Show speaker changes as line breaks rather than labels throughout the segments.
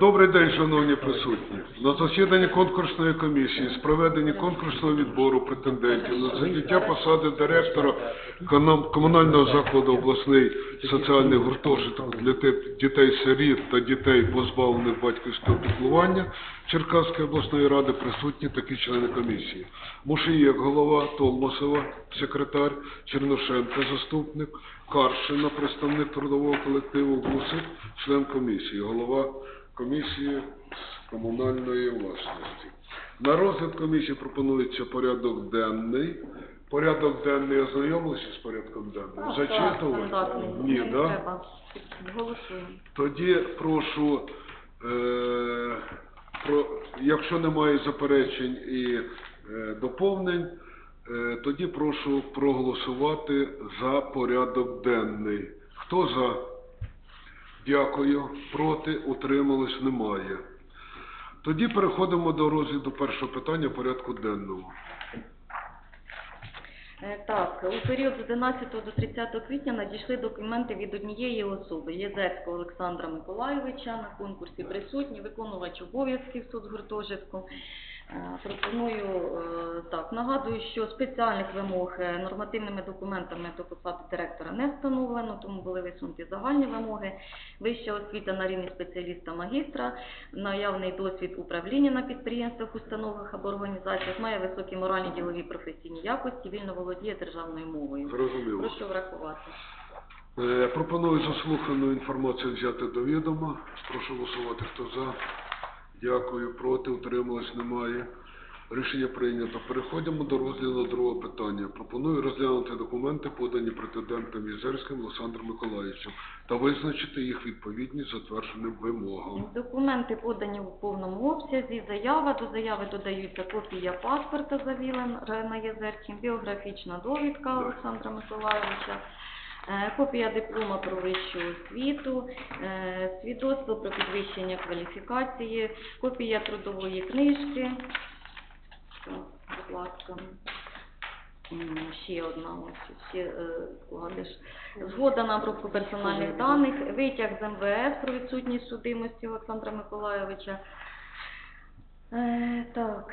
Добрий день, шановні присутні. На засіданні конкурсної комісії з проведення конкурсного відбору претендентів на заняття посади директора комунального закладу обласний соціальний гуртожиток для те- дітей-сиріт та дітей, позбавлених батьківського піклування Черкаської обласної ради присутні такі члени комісії. Мушиєк, голова, Толмасова, секретар, Черношенко, заступник, Каршина, представник трудового колективу, Гусик, член комісії, голова комісії комунальної власності. На розгляд комісії пропонується порядок денний. Порядок денний ознайомилися з порядком денним? Зачитувати?
стандартний.
Ні,
Не
да?
треба. Голосуємо.
Тоді прошу, е, про, якщо немає заперечень і е, доповнень, е, тоді прошу проголосувати за порядок денний. Хто за? Дякую. Проти? Утримались? Немає. Тоді переходимо до розгляду першого питання порядку денного.
Е, Так, у період з 11 до 30 квітня надійшли документи від однієї особи Єзецького Олександра Миколайовича на конкурсі присутні, виконувач обов'язків соцгуртожитку. Е, Пропоную е, так, нагадую, що спеціальних вимог е, нормативними документами до посади директора не встановлено, тому були висунуті загальні вимоги. Вища освіта на рівні спеціаліста магістра, наявний досвід управління на підприємствах, установах або організаціях, має високі моральні ділові професійні якості, вільно володіє державною мовою.
Зрозуміло.
Прошу врахувати.
Пропоную заслухану інформацію взяти до відома. Прошу голосувати, хто за. Дякую, проти, утрималось, немає. Рішення прийнято. Переходимо до розгляду другого питання. Пропоную розглянути документи, подані претендентом Єзерським Олександром Миколаївичем, та визначити їх відповідність затвердженим вимогам.
Документи подані у повному обсязі. Заява до заяви додаються копія паспорта Завілена Єзерчим, біографічна довідка Олександра Миколайовича, е, копія диплома про вищу освіту, е, свідоцтво про підвищення кваліфікації, копія трудової книжки. Так, будь ласка. Ще одна ось, ще е, складиш. Згода на обробку персональних даних, витяг з МВС про відсутність судимості Олександра Миколайовича. Е, так.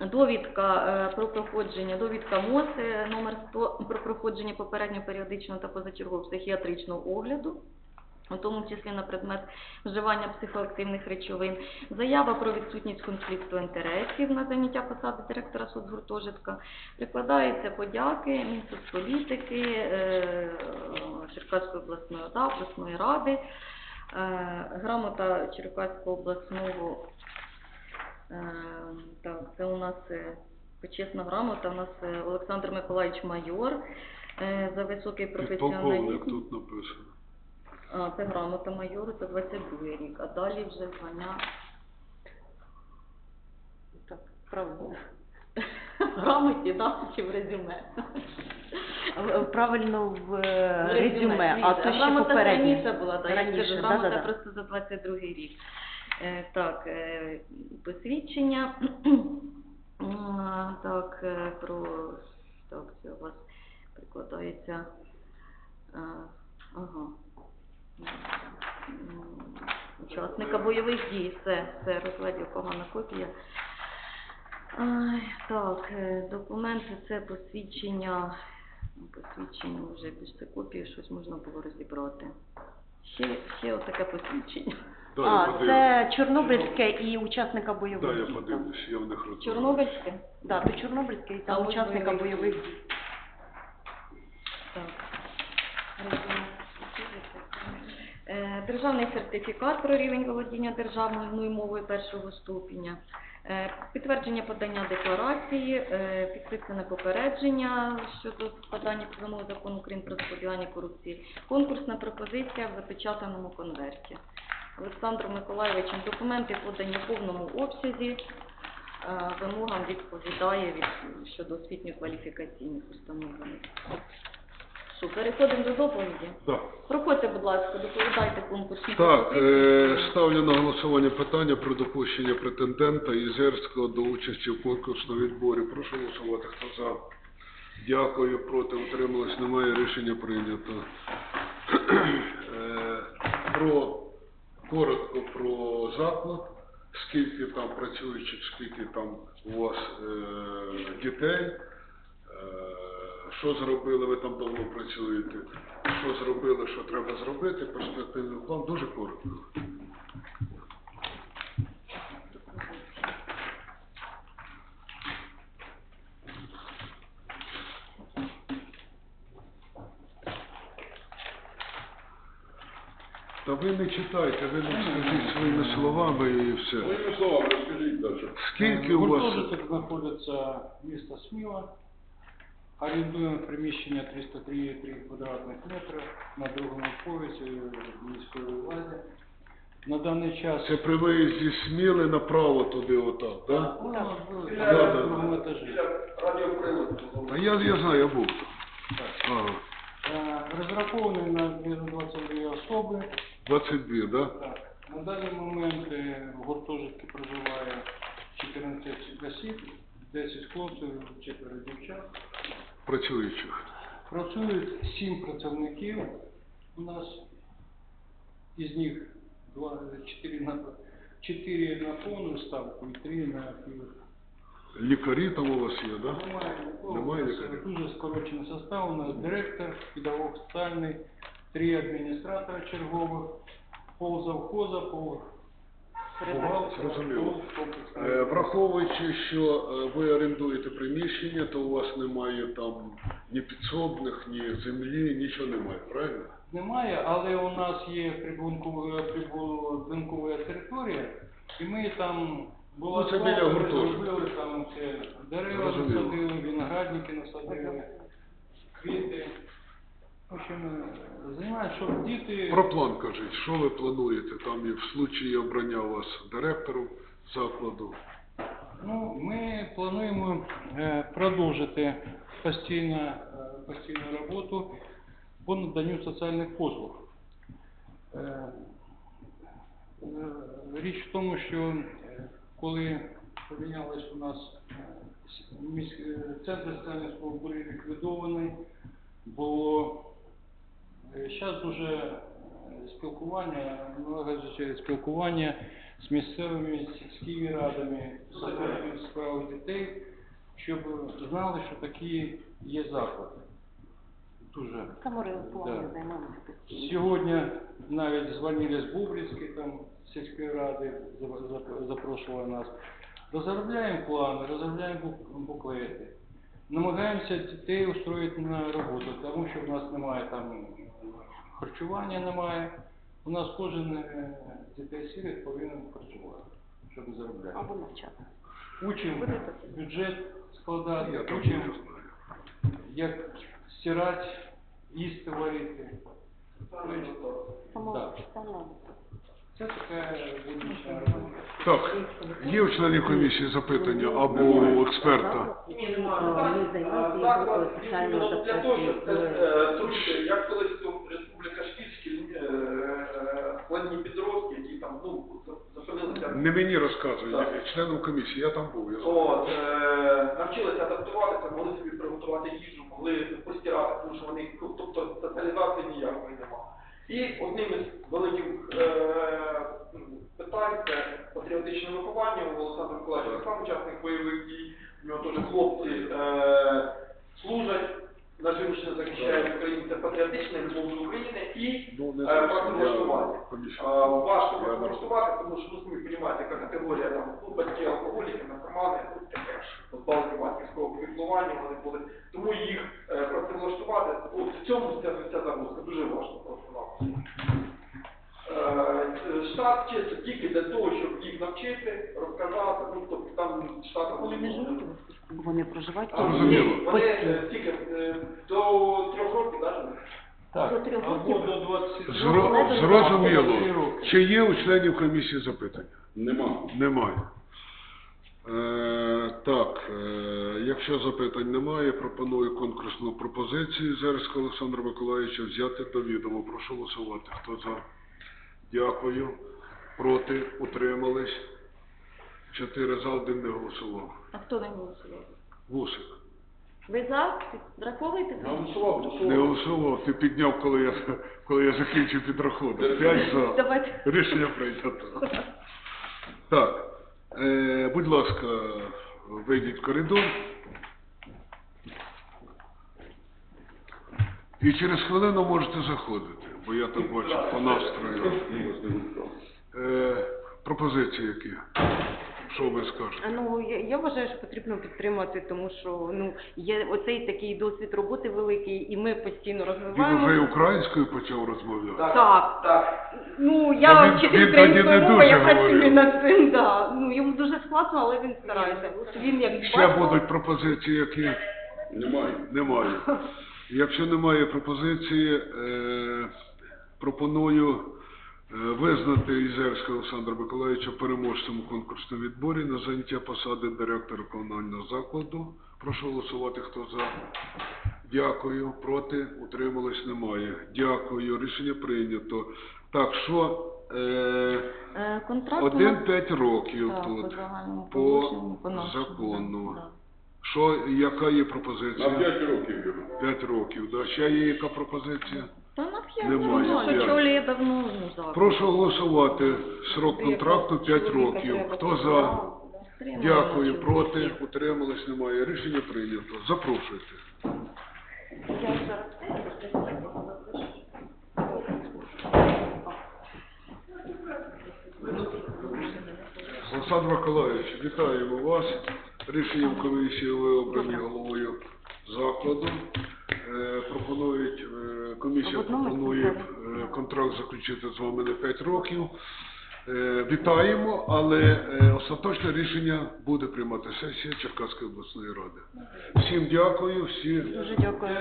Довідка е, про проходження, довідка МОЗ е, номер 100 про проходження попереднього періодичного та позачергового психіатричного огляду, у тому числі на предмет вживання психоактивних речовин, заява про відсутність конфлікту інтересів на заняття посади директора соцгуртожитка, прикладаються подяки Мінсоцполітики, е, Черкаської обласної ОДА, обласної ради, грамота Черкаського обласного Так, це у нас е, почесна грамота, у нас е, Олександр Миколаївич майор е, за високий професіоналізм.
тут написано.
А, це грамота майору, це 22 рік, а далі вже звання. Так, правильно. В грамоті, да, чи в резюме?
Правильно в е, резюме, а то ще
грамота раніше була, да, я
Раніше,
скажу,
да,
грамота
да, да.
просто за 22 рік. Е, так, е, посвідчення. Так, е, про, так, це у вас прикладається, ага. Учасника бойових дій, все, все, розглядів погана копія. Так, документи це посвідчення, ну, посвідчення вже більше копії, щось можна було розібрати. Ще, ще отаке посвідчення.
Да, я
А,
подивлюсь.
це Чорнобильське і учасника бойових
Да, я
дій.
подивлюсь, я в них розумію.
Чорнобильське?
Да, то Чорнобильське і
А
там
ось
учасника
бойових
бойових
дій. Так. Е, Державний сертифікат про рівень володіння державною мовою першого ступеня. Е, Підтвердження подання декларації, е, підписане попередження щодо складання вимог закону України про запобігання корупції. Конкурсна пропозиція в запечатаному конверті. Олександром Миколайовичем документи подані в повному обсязі. Е, Вимогам відповідає від щодо освітньо-кваліфікаційних установлень. Що, переходимо до доповіді?
Да.
Проходьте, будь ласка, доповідайте конкурсні
Так, е, ставлю на голосування питання про допущення претендента Ізерського до участі в конкурсному відборі. Прошу голосувати. Хто за? Дякую. Проти утрималось. Немає рішення прийнято. Е, Про коротко про заклад, скільки там працюючих, скільки там у вас е, дітей, е, що зробили, ви там давно працюєте, що зробили, що треба зробити, перспективний план, дуже коротко. Та ви не читайте, ви не скажіть своїми словами і все.
Своїми словами, розкажіть далі.
Скільки у вас?
Гуртожиток знаходиться місто Сміла. Орендуємо приміщення 303,3 квадратних метри на другому поверсі міської влади. На даний час
Це при виїзді сміли направо туди, отак, так?
Ну,
Да,
на
да.
другому етажі.
Та я, я знаю, я був там. Ага.
Е, Розрахований на 22 особи.
22, да?
Так. На даний момент е, в гуртожитку проживає 14 осіб, 10 хлопців, 4 дівчат.
Працюючих.
Працюють сім працівників у нас, із них два, чотири на, чотири на повну ставку і три на пів.
Лікарі там у вас є, да?
Немає.
Немає лікарів?
Дуже скорочений состав. У нас директор, педагог соціальний, три адміністратора чергових, пол завхоза, пол бухгалтера,
Зрозуміло.
пол комплексного.
Е, Враховуючи, що е, ви орендуєте приміщення, то у вас немає там ні підсобних, ні землі, нічого немає, правильно?
Немає, але у нас є прибункова, прибудинкова територія, і ми там була
Ну, це біля
свалка, ми
гуртожитку.
зробили там це дерева
Зрозуміло.
насадили, виноградники насадили, квіти. В общем, займають, щоб діти.
Про план кажіть, що ви плануєте там і в случаї обрання вас директором закладу?
Ну, ми плануємо е, продовжити постійно, е, постійну роботу по наданню соціальних послуг. Е, е, Річ в тому, що е, коли помінялось у нас е, с- місь- е, центр соціальних послуг були ліквідовані, було зараз дуже спілкування, налагоджується спілкування з місцевими сільськими радами, з службою справ дітей, щоб знали, що такі є заклади. Дуже. Да. Сьогодні навіть дзвонили з Бубрівської там сільської ради, за- за- запрошували нас. Розробляємо плани, розробляємо бук- буклети. Намагаємося дітей устроїти на роботу, тому що в нас немає там харчування немає. У нас кожен е, дітей сірих повинен працювати, щоб заробляти.
Або навчати.
Учимо бюджет складати, учимо як стирати, їсти варити.
Самопідставляємо.
Це робота.
Так, є у членів комісії запитання або у експерта?
Ні, немає. Заклад для того, щоб е, як колись тут Республіка Шкільські е, складні підроздки, які там ну, за-
Не мені розказують,
Так.
членом комісії, я там був. Я знаю.
От, е, навчилися адаптуватися, могли собі приготувати їжу, могли постирати, тому що вони, ну, тобто соціалізації ніякої немає. І одним із великих е, питань це патріотичне виховання. У Олександра Миколаївича сам учасник бойових дій, у нього теж хлопці е, служать, наживочно захищають Україну, це патріотичне любов України і
Ну, не
е, працевлаштування. Важко працевлаштувати, тому що, ну, самі розумієте, яка категорія там, ну, батьки алкоголіки, наркомани, ну, таке ж, позбавлені батьківського піклування вони були. Тому їх е, працевлаштувати, от в цьому ця, ця загрузка дуже важко просто. Е, Штат вчиться тільки для того, щоб їх навчити, розказати, ну, тобто там штат
Вони проживають
А,
Зрозуміло.
Вони е, тільки е, до трьох років.
Так,
До трьох
або
років.
до 20
Зро- Зрозуміло. Чи є у членів комісії запитання?
Нема.
Немає. Е, так, е, якщо запитань немає, пропоную конкурсну пропозицію Зерського Олександра Миколаївича взяти до відома. Прошу голосувати. Хто за? Дякую. Проти? Утримались? Чотири за, один не голосував.
А хто не голосував?
Вусик.
Ви за? Підраховуєте?
Я голосував,
Не
голосував.
голосував, ти підняв, коли я, коли я закінчив підрахунок. П'ять за.
Давайте.
Рішення прийнято. Так, е, будь ласка, вийдіть в коридор. І через хвилину можете заходити, бо я так бачу по настрою. Е, пропозиції які? Що ви скажете?
Ну, я, я вважаю, що потрібно підтримати, тому що ну, є оцей такий досвід роботи великий, і ми постійно
Він вже і українською почав розмовляти.
Так.
Так.
Ну, я
він-
вчитель
він
української
тоді не
мови,
дуже
я
говорив.
працюю над цим, да. Ну, йому дуже складно, але він старається. Він як
Ще
батько-
будуть пропозиції, які
Немає.
немає. Якщо немає пропозиції, е, пропоную визнати Ізерського Олександра Миколаївича переможцем у конкурсному відборі на заняття посади директора комунального закладу. Прошу голосувати, хто за. Дякую. Проти? Утримались? Немає. Дякую. Рішення прийнято. Так, що е,
Е, Контракт у нас-
один-п'ять років
Так,
тут
по
по
по
закону.
да.
Що, яка є
На
пропозиція?
5 років його.
П'ять років, да. Ще є яка пропозиція?
Та на п'ять
Немає,
років,
п'ять.
очолює давно ну, заклад.
Прошу голосувати. Срок контракту 5 років. Хто за? Дякую. Проти? Утримались? Немає. Рішення прийнято. Запрошуйте. Олександр Миколаївич, вітаємо вас. Рішенням комісії ви обрані головою закладу. Е, Пропонують, е, комісія пропонує е, контракт заключити з вами на 5 років. Е, Вітаємо, але е, остаточне рішення буде приймати сесія Черкаської обласної ради. Всім дякую, всі
Дуже дякую.